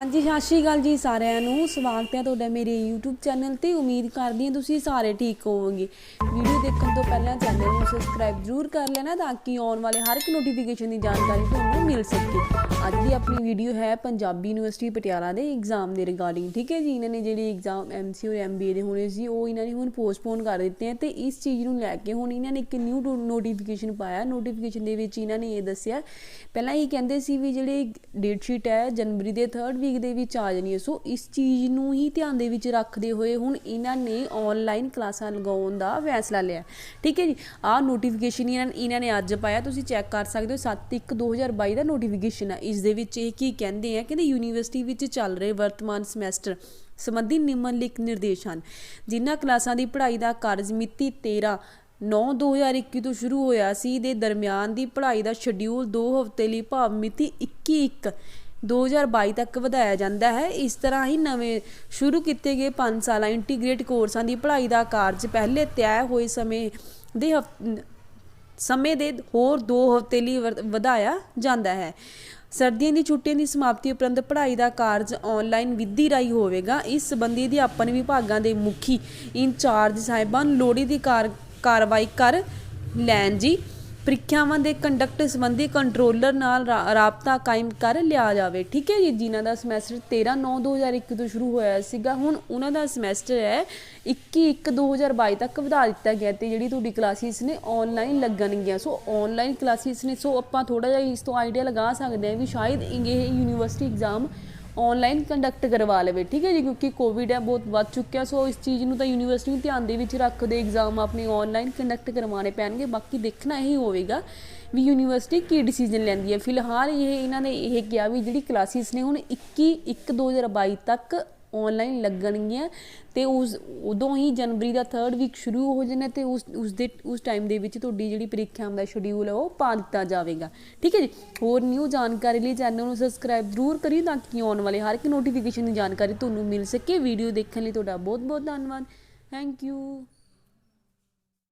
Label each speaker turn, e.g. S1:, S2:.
S1: ਹਾਂਜੀ, ਸਤਿ ਸ਼੍ਰੀ ਅਕਾਲ ਜੀ ਸਾਰਿਆਂ ਨੂੰ। ਸਵਾਗਤ ਹੈ ਤੁਹਾਡਾ ਮੇਰੇ YouTube ਚੈਨਲ ਤੇ। ਉਮੀਦ ਕਰਦੀ ਹਾਂ ਤੁਸੀਂ ਸਾਰੇ ਠੀਕ ਹੋਵੋਗੇ। ਵੀਡੀਓ ਦੇਖਣ ਤੋਂ ਪਹਿਲਾਂ ਚੈਨਲ ਨੂੰ ਸਬਸਕ੍ਰਾਈਬ ਜ਼ਰੂਰ ਕਰ ਲੈਣਾ ਤਾਂ ਕਿ ਆਉਣ ਵਾਲੇ ਹਰ ਇੱਕ ਨੋਟੀਫਿਕੇਸ਼ਨ ਦੀ ਜਾਣਕਾਰੀ ਤੁਹਾਨੂੰ ਮਿਲ ਸਕੇ। ਅੱਜ ਦੀ ਆਪਣੀ ਵੀਡੀਓ ਹੈ ਪੰਜਾਬੀ ਯੂਨੀਵਰਸਿਟੀ ਪਟਿਆਲਾ ਦੇ ਐਗਜ਼ਾਮ ਦੇ ਰਿਗਾਰਡਿੰਗ ਠੀਕ ਹੈ ਜੀ? ਇਹਨਾਂ ਨੇ ਜਿਹੜੇ ਐਗਜ਼ਾਮ ਐਮਸੀ ਔਰ ਐਮਬੀਏ ਦੇ ਹੋਣੇ ਸੀ, ਉਹ ਇਹਨਾਂ ਨੇ ਹੁਣ ਪੋਸਟਪੋਨ ਕਰ ਦਿੱਤੇ ਹੈ ਤੇ ਇਸ ਚੀਜ਼ ਨੂੰ ਲੈ ਕੇ ਹੁਣ ਇਹਨਾਂ ਨੇ ਇੱਕ ਨਿਊ ਨੋਟੀਫਿਕੇਸ਼ਨ ਪਾਇਆ। ਨੋਟੀਫਿਕੇਸ਼ਨ ਦੇ ਵਿੱਚ ਇਹਨਾਂ ਨੇ ਇਹ ਦੱਸਿਆ। ਪਹਿਲਾਂ ਇਹ ਕਹਿੰਦੇ ਸੀ ਵੀ ਜਿਹੜੇ ਡੇਟ ਸ਼ੀਟ ਹੈ, ਜਨਵਰੀ ਦੇ 3rd ਵੀਕ ਦੇ ਵਿੱਚ ਆ ਜਾਣੀ ਹੈ। ਸੋ ਇਸ ਚੀਜ਼ ਨੂੰ ਹੀ ਧਿਆਨ ਦੇ ਵਿੱਚ ਰੱਖਦੇ ਹੋਏ ਹੁਣ ਇਹਨਾਂ ਨੇ ਆਨਲਾਈਨ ਕਲਾਸਾਂ ਲਗਾਉਣ ਦਾ ਫੈਸਲਾ ਲਿਆ। ਠੀਕ ਹੈ ਜੀ? ਆਹ ਨੋਟੀਫਿਕੇਸ਼ਨ ਇਹਨਾਂ ਨੇ ਅੱਜ ਪਾਇਆ। ਤੁਸੀਂ ਚੈੱਕ ਕਰ ਸਕਦੇ ਹੋ 7/1/2022 ਦਾ ਨੋਟੀਫਿਕੇਸ਼ਨ ਹੈ ਇਸ ਦੇ ਵਿੱਚ ਇਹ ਕੀ ਕਹਿੰਦੇ ਆ ਕਹਿੰਦੇ ਯੂਨੀਵਰਸਿਟੀ ਵਿੱਚ ਚੱਲ ਰਹੇ ਵਰਤਮਾਨ ਸਮੈਸਟਰ ਸੰਬੰਧੀ ਨਿਮਨਲਿਖਤ ਨਿਰਦੇਸ਼ ਹਨ। ਜਿਨ੍ਹਾਂ ਕਲਾਸਾਂ ਦੀ ਪੜ੍ਹਾਈ ਦਾ ਕਾਰਜ ਮਿਤੀ 13 9 2021 ਤੋਂ ਸ਼ੁਰੂ ਹੋਇਆ ਸੀ, ਦੇ ਦਰਮਿਆਨ ਦੀ ਪੜ੍ਹਾਈ ਦਾ ਸ਼ਡਿਊਲ 2 ਹਫ਼ਤੇ ਲਈ ਭਾਵ ਮਿਤੀ 21 1 2022 ਤੱਕ ਵਧਾਇਆ ਜਾਂਦਾ ਹੈ। ਇਸ ਤਰ੍ਹਾਂ ਹੀ ਨਵੇਂ ਸ਼ੁਰੂ ਕੀਤੇ ਗਏ 5 ਸਾਲਾ ਇੰਟੀਗ੍ਰੇਟ ਕੋਰਸਾਂ ਦੀ ਪੜ੍ਹਾਈ ਦਾ ਕਾਰਜ ਪਹਿਲੇ ਤੈਅ ਹੋਏ ਸਮੇਂ ਦੇ ਹਫ਼- ਸਮੇਂ ਦੇ ਹੋਰ 2 ਹਫ਼ਤੇ ਲਈ ਵਰ- ਵਧਾਇਆ ਜਾਂਦਾ ਹੈ। ਸਰਦੀਆਂ ਦੀ ਛੁੱਟੀਆਂ ਦੀ ਸਮਾਪਤੀ ਉਪਰੰਤ ਪੜ੍ਹਾਈ ਦਾ ਕਾਰਜ ਆਨਲਾਈਨ ਵਿਧੀ ਰਾਹੀਂ ਹੋਵੇਗਾ। ਇਸ ਸੰਬੰਧੀ ਅਧਿਆਪਨ ਵਿਭਾਗਾਂ ਦੇ ਮੁਖੀ ਇੰਚਾਰਜ ਸਾਹਿਬਾਨ ਲੋੜੀ ਦੀ ਕਾਰ- ਕਾਰਵਾਈ ਕਰ ਲੈਣ ਜੀ। ਪ੍ਰੀਖਿਆਵਾਂ ਦੇ ਕੰਡਕਟ ਸੰਬੰਧੀ ਕੰਟਰੋਲਰ ਨਾਲ ਰਾ- ਰਾਬਤਾ ਕਾਇਮ ਕਰ ਲਿਆ ਜਾਵੇ। ਠੀਕ ਹੈ ਜੀ, ਜਿਨ੍ਹਾਂ ਦਾ ਸਮੈਸਟਰ 13 9 2021 ਤੋਂ ਸ਼ੁਰੂ ਹੋਇਆ ਸੀਗਾ, ਹੁਣ ਉਹਨਾਂ ਦਾ ਸਮੈਸਟਰ ਹੈ 21 1 2022 ਤੱਕ ਵਧਾ ਦਿੱਤਾ ਗਿਆ ਤੇ ਜਿਹੜੀ ਤੁਹਾਡੀ ਕਲਾਸਿਸ ਨੇ ਆਨਲਾਈਨ ਲੱਗਣਗੀਆਂ। ਸੋ ਆਨਲਾਈਨ ਕਲਾਸਿਸ ਨੇ, ਸੋ ਆਪਾਂ ਥੋੜਾ ਜਿਹਾ ਇਸ ਤੋਂ ਆਈਡੀਆ ਲਗਾ ਸਕਦੇ ਹਾਂ ਵੀ ਸ਼ਾਇਦ ਇਹ ਯੂਨੀਵਰਸਿਟੀ ਐਗਜ਼ਾਮ ਆਨਲਾਈਨ ਕੰਡਕਟ ਕਰਵਾ ਲਵੇ, ਠੀਕ ਹੈ ਜੀ? ਕਿਉਂਕਿ ਕੋਵਿਡ ਹੈ, ਬਹੁਤ ਵੱਧ ਚੁੱਕਿਆ ਸੋ ਇਸ ਚੀਜ਼ ਨੂੰ ਤਾਂ ਯੂਨੀਵਰਸਿਟੀ ਨੂੰ ਧਿਆਨ ਦੇ ਵਿੱਚ ਰੱਖਦੇ ਐਗਜ਼ਾਮ ਆਪਣੇ ਆਨਲਾਈਨ ਕੰਡਕਟ ਕਰਵਾਉਣੇ ਪੈਣਗੇ, ਬਾਕੀ ਦੇਖਣਾ ਇਹੀ ਹੋਵੇਗਾ ਵੀ ਯੂਨੀਵਰਸਿਟੀ ਕੀ ਡਿਸੀਜਨ ਲੈਂਦੀ ਹੈ। ਫਿਲਹਾਲ ਇਹ, ਇਹਨਾਂ ਨੇ ਇਹ ਕਿਹਾ ਵੀ ਜਿਹੜੀ ਕਲਾਸਿਸ ਨੇ ਹੁਣ 21 1 2022 ਤੱਕ ਆਨਲਾਈਨ ਲੱਗਣਗੀਆਂ ਤੇ ਉਸ, ਉਦੋਂ ਹੀ ਜਨਵਰੀ ਦਾ 3rd ਵੀਕ ਸ਼ੁਰੂ ਹੋ ਜਾਣਾ ਤੇ ਉਸ ਉਸ ਦੇ, ਉਸ ਟਾਈਮ ਦੇ ਵਿੱਚ ਤੁਹਾਡੀ ਜਿਹੜੀ ਪ੍ਰੀਖਿਆਵਾਂ ਦਾ ਸ਼ਡਿਊਲ ਹੈ ਉਹ ਪਾ ਦਿੱਤਾ ਜਾਵੇਗਾ। ਠੀਕ ਹੈ ਜੀ? ਹੋਰ ਨਿਊ ਜਾਣਕਾਰੀ ਲਈ ਚੈਨਲ ਨੂੰ ਸਬਸਕ੍ਰਾਈਬ ਜ਼ਰੂਰ ਕਰਿਓ ਤਾਂ ਕਿ ਆਉਣ ਵਾਲੇ ਹਰ ਇੱਕ ਨੋਟੀਫਿਕੇਸ਼ਨ ਦੀ ਜਾਣਕਾਰੀ ਤੁਹਾਨੂੰ ਮਿਲ ਸਕੇ। ਵੀਡੀਓ ਦੇਖਣ ਲਈ ਤੁਹਾਡਾ ਬਹੁਤ ਬਹੁਤ ਧੰਨਵਾਦ। Thank you